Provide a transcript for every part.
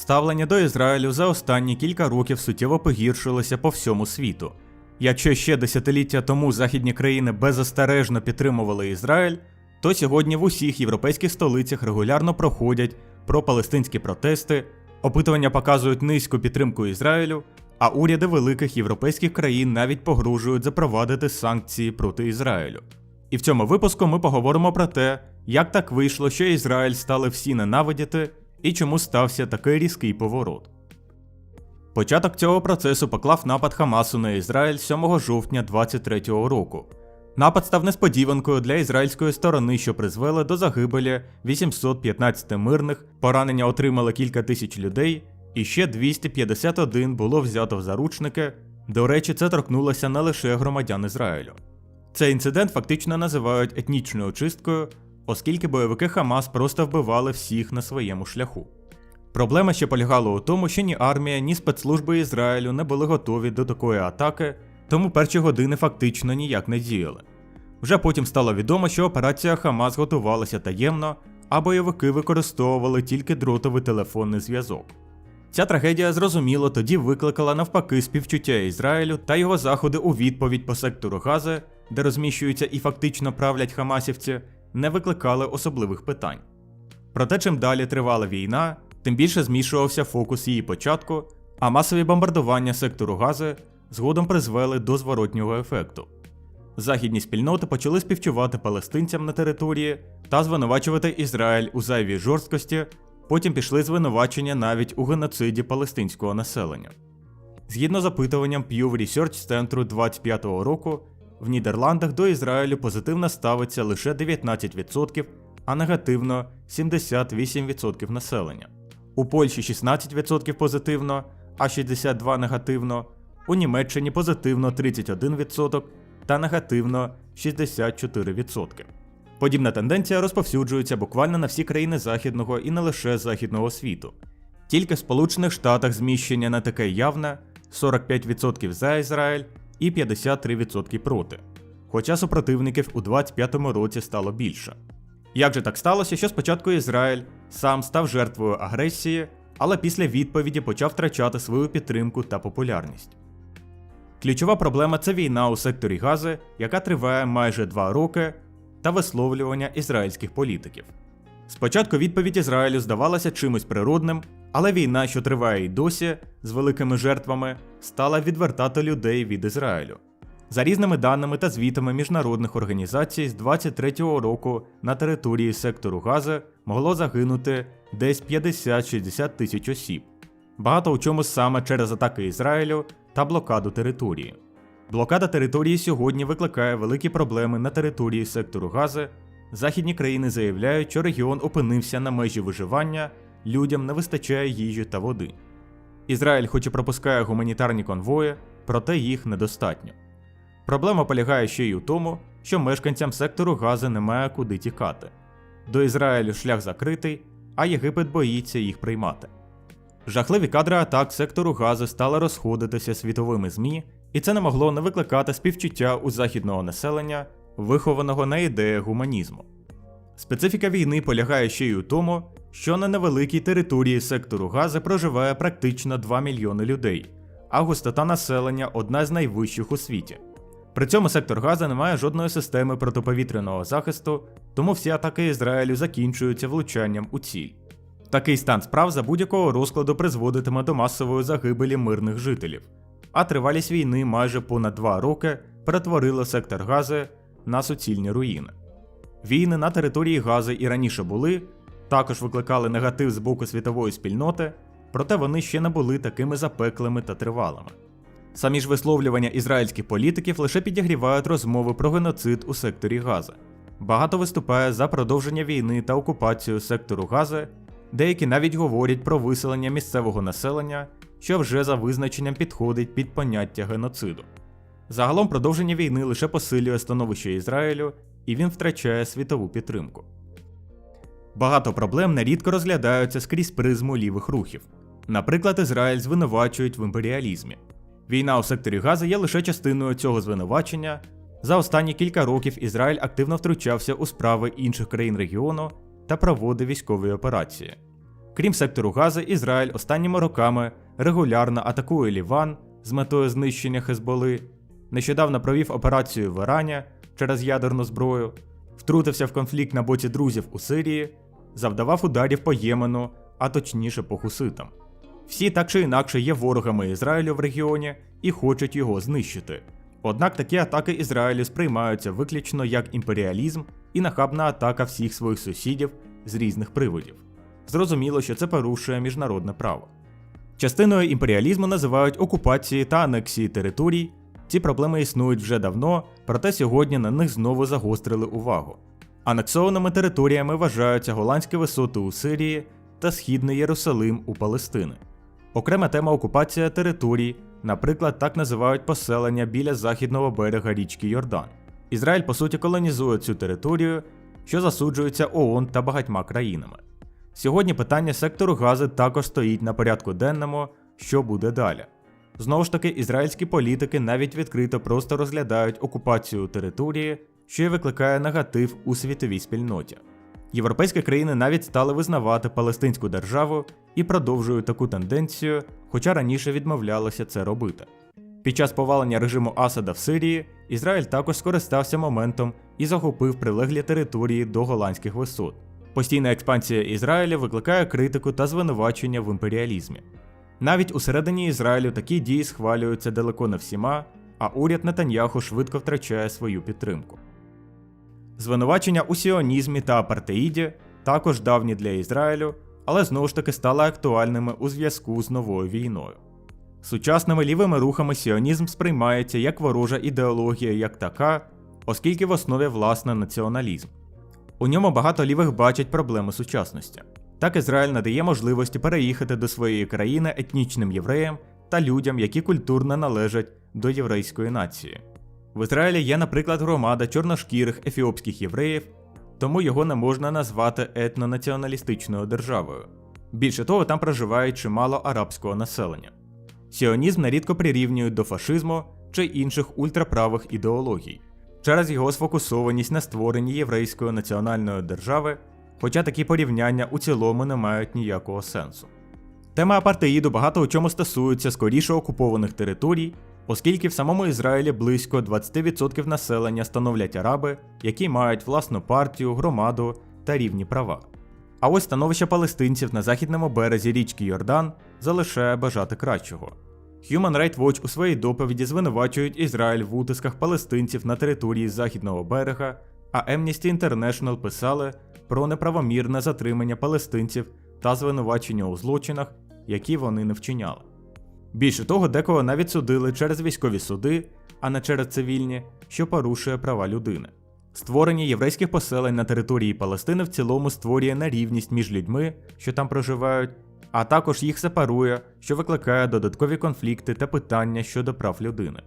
Ставлення до Ізраїлю за останні кілька років суттєво погіршилося по всьому світу. Якщо ще десятиліття тому західні країни беззастережно підтримували Ізраїль, то сьогодні в усіх європейських столицях регулярно проходять пропалестинські протести, опитування показують низьку підтримку Ізраїлю, а уряди великих європейських країн навіть погрожують запровадити санкції проти Ізраїлю. І в цьому випуску ми поговоримо про те, як так вийшло, що Ізраїль стали всі ненавидіти і чому стався такий різкий поворот. Початок цього процесу поклав напад Хамасу на Ізраїль 7 жовтня 23-го року. Напад став несподіванкою для ізраїльської сторони, що призвело до загибелі 815 мирних, поранення отримали кілька тисяч людей, і ще 251 було взято в заручники. До речі, це торкнулося не лише громадян Ізраїлю. Цей інцидент фактично називають етнічною чисткою, оскільки бойовики Хамас просто вбивали всіх на своєму шляху. Проблема ще полягала у тому, що ні армія, ні спецслужби Ізраїлю не були готові до такої атаки, тому перші години фактично ніяк не діяли. Вже потім стало відомо, що операція Хамас готувалася таємно, а бойовики використовували тільки дротовий телефонний зв'язок. Ця трагедія зрозуміло тоді викликала навпаки співчуття Ізраїлю та його заходи у відповідь по сектору Гази, де розміщуються і фактично правлять хамасівці, не викликали особливих питань. Проте, чим далі тривала війна, тим більше змішувався фокус її початку, а масові бомбардування сектору Гази згодом призвели до зворотнього ефекту. Західні спільноти почали співчувати палестинцям на території та звинувачувати Ізраїль у зайвій жорсткості, потім пішли звинувачення навіть у геноциді палестинського населення. Згідно з опитуванням Pew Research центру 25-го року, в Нідерландах до Ізраїлю позитивно ставиться лише 19%, а негативно 78% населення. У Польщі 16% позитивно, а 62% негативно, у Німеччині позитивно 31% та негативно 64%. Подібна тенденція розповсюджується буквально на всі країни західного і не лише західного світу. Тільки в Сполучених Штатах зміщення не таке явне 45% за Ізраїль і 53% проти. Хоча супротивників у 25-му році стало більше. Як же так сталося, що спочатку Ізраїль сам став жертвою агресії, але після відповіді почав втрачати свою підтримку та популярність? Ключова проблема це війна у секторі Гази, яка триває майже два роки, та висловлювання ізраїльських політиків. Спочатку відповідь Ізраїлю здавалася чимось природним, але війна, що триває й досі, з великими жертвами, стала відвертати людей від Ізраїлю. За різними даними та звітами міжнародних організацій, з 23-го року на території сектору Гази могло загинути десь 50-60 тисяч осіб. Багато у чому саме через атаки Ізраїлю та блокаду території. Блокада території сьогодні викликає великі проблеми на території сектору Гази. Західні країни заявляють, що регіон опинився на межі виживання, людям не вистачає їжі та води. Ізраїль хоч і пропускає гуманітарні конвої, проте їх недостатньо. Проблема полягає ще й у тому, що мешканцям сектору Гази немає куди тікати. До Ізраїлю шлях закритий, а Єгипет боїться їх приймати. Жахливі кадри атак сектору Гази стали розходитися світовими ЗМІ, і це не могло не викликати співчуття у західного населення, вихованого на ідеях гуманізму. Специфіка війни полягає ще й у тому, що на невеликій території сектору Гази проживає практично 2 мільйони людей, а густота населення одна з найвищих у світі. При цьому сектор Гази не має жодної системи протиповітряного захисту, тому всі атаки Ізраїлю закінчуються влучанням у ціль. Такий стан справ за будь-якого розкладу призводитиме до масової загибелі мирних жителів, а тривалість війни майже понад два роки перетворила сектор Гази на суцільні руїни. Війни на території Гази і раніше були, також викликали негатив з боку світової спільноти, проте вони ще не були такими запеклими та тривалими. Самі ж висловлювання ізраїльських політиків лише підігрівають розмови про геноцид у секторі Гази. Багато виступає за продовження війни та окупацію сектору Гази, деякі навіть говорять про виселення місцевого населення, що вже за визначенням підходить під поняття геноциду. Загалом продовження війни лише посилює становище Ізраїлю і він втрачає світову підтримку. Багато проблем нерідко розглядаються скрізь призму лівих рухів. Наприклад, Ізраїль звинувачують в імперіалізмі. Війна у секторі Гази є лише частиною цього звинувачення. За останні кілька років Ізраїль активно втручався у справи інших країн регіону та проводив військові операції. Крім сектору Гази, Ізраїль останніми роками регулярно атакує Ліван з метою знищення Хезболи, нещодавно провів операцію в Ірані через ядерну зброю, втрутився в конфлікт на боці друзів у Сирії, завдавав ударів по Ємену, а точніше по хуситам. Всі так чи інакше є ворогами Ізраїлю в регіоні і хочуть його знищити. Однак такі атаки Ізраїлю сприймаються виключно як імперіалізм і нахабна атака всіх своїх сусідів з різних приводів. Зрозуміло, що це порушує міжнародне право. Частиною імперіалізму називають окупації та анексії територій. Ці проблеми існують вже давно, проте сьогодні на них знову загострили увагу. Анексованими територіями вважаються голландські висоти у Сирії та Східний Єрусалим у Палестини. Окрема тема окупація територій, наприклад, так називають поселення біля західного берега річки Йордан. Ізраїль по суті колонізує цю територію, що засуджується ООН та багатьма країнами. Сьогодні питання сектору Гази також стоїть на порядку денному, що буде далі. Знову ж таки, ізраїльські політики навіть відкрито просто розглядають окупацію території, що й викликає негатив у світовій спільноті. Європейські країни навіть стали визнавати Палестинську державу і продовжують таку тенденцію, хоча раніше відмовлялося це робити. Під час повалення режиму Асада в Сирії Ізраїль також скористався моментом і захопив прилеглі території до голландських висот. Постійна експансія Ізраїля викликає критику та звинувачення в імперіалізмі. Навіть усередині Ізраїлю такі дії схвалюються далеко не всіма, а уряд Нетаньяху швидко втрачає свою підтримку. Звинувачення у сіонізмі та апартеїді також давні для Ізраїлю, але знову ж таки стали актуальними у зв'язку з новою війною. Сучасними лівими рухами сіонізм сприймається як ворожа ідеологія як така, оскільки в основі власне націоналізм. У ньому багато лівих бачать проблеми сучасності. Так Ізраїль надає можливості переїхати до своєї країни етнічним євреям та людям, які культурно належать до єврейської нації. В Ізраїлі є, наприклад, громада чорношкірих ефіопських євреїв, тому його не можна назвати етнонаціоналістичною державою. Більше того, там проживає чимало арабського населення. Сіонізм нерідко прирівнюють до фашизму чи інших ультраправих ідеологій через його сфокусованість на створенні єврейської національної держави, хоча такі порівняння у цілому не мають ніякого сенсу. Тема апартеїду багато у чому стосується скоріше окупованих територій, оскільки в самому Ізраїлі близько 20% населення становлять араби, які мають власну партію, громаду та рівні права. А ось становище палестинців на західному березі річки Йордан залишає бажати кращого. Human Rights Watch у своїй доповіді звинувачують Ізраїль в утисках палестинців на території західного берега, а Amnesty International писали про неправомірне затримання палестинців та звинувачення у злочинах, які вони не вчиняли. Більше того, декого навіть судили через військові суди, а не через цивільні, що порушує права людини. Створення єврейських поселень на території Палестини в цілому створює нерівність між людьми, що там проживають, а також їх сепарує, що викликає додаткові конфлікти та питання щодо прав людини.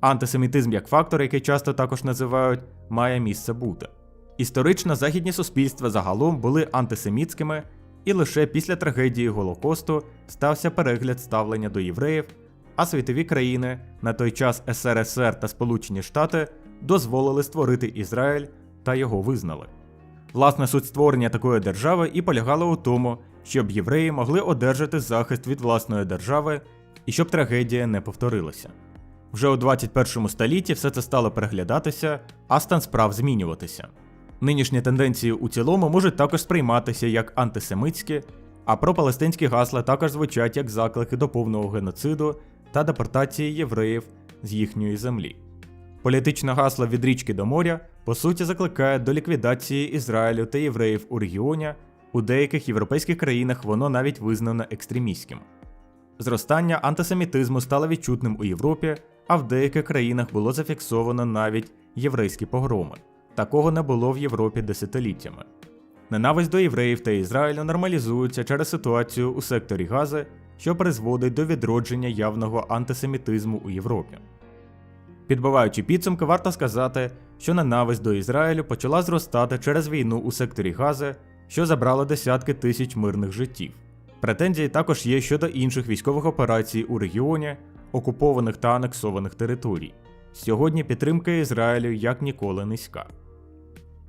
Антисемітизм як фактор, який часто також називають, має місце бути. Історично західні суспільства загалом були антисемітськими, і лише після трагедії Голокосту стався перегляд ставлення до євреїв, а світові країни, на той час СРСР та Сполучені Штати, дозволили створити Ізраїль та його визнали. Власне суть створення такої держави і полягала у тому, щоб євреї могли одержати захист від власної держави і щоб трагедія не повторилася. Вже у 21 столітті все це стало переглядатися, а стан справ змінюватися. Нинішні тенденції у цілому можуть також сприйматися як антисемитські, а пропалестинські гасла також звучать як заклики до повного геноциду та депортації євреїв з їхньої землі. Політичне гасло від річки до моря по суті закликає до ліквідації Ізраїлю та євреїв у регіоні, у деяких європейських країнах воно навіть визнано екстремістським. Зростання антисемітизму стало відчутним у Європі, а в деяких країнах було зафіксовано навіть єврейські погроми. Такого не було в Європі десятиліттями. Ненависть до євреїв та Ізраїлю нормалізується через ситуацію у секторі Гази, що призводить до відродження явного антисемітизму у Європі. Підбиваючи підсумки, варто сказати, що ненависть до Ізраїлю почала зростати через війну у секторі Гази, що забрало десятки тисяч мирних життів. Претензії також є щодо інших військових операцій у регіоні, окупованих та анексованих територій. Сьогодні підтримка Ізраїлю як ніколи низька.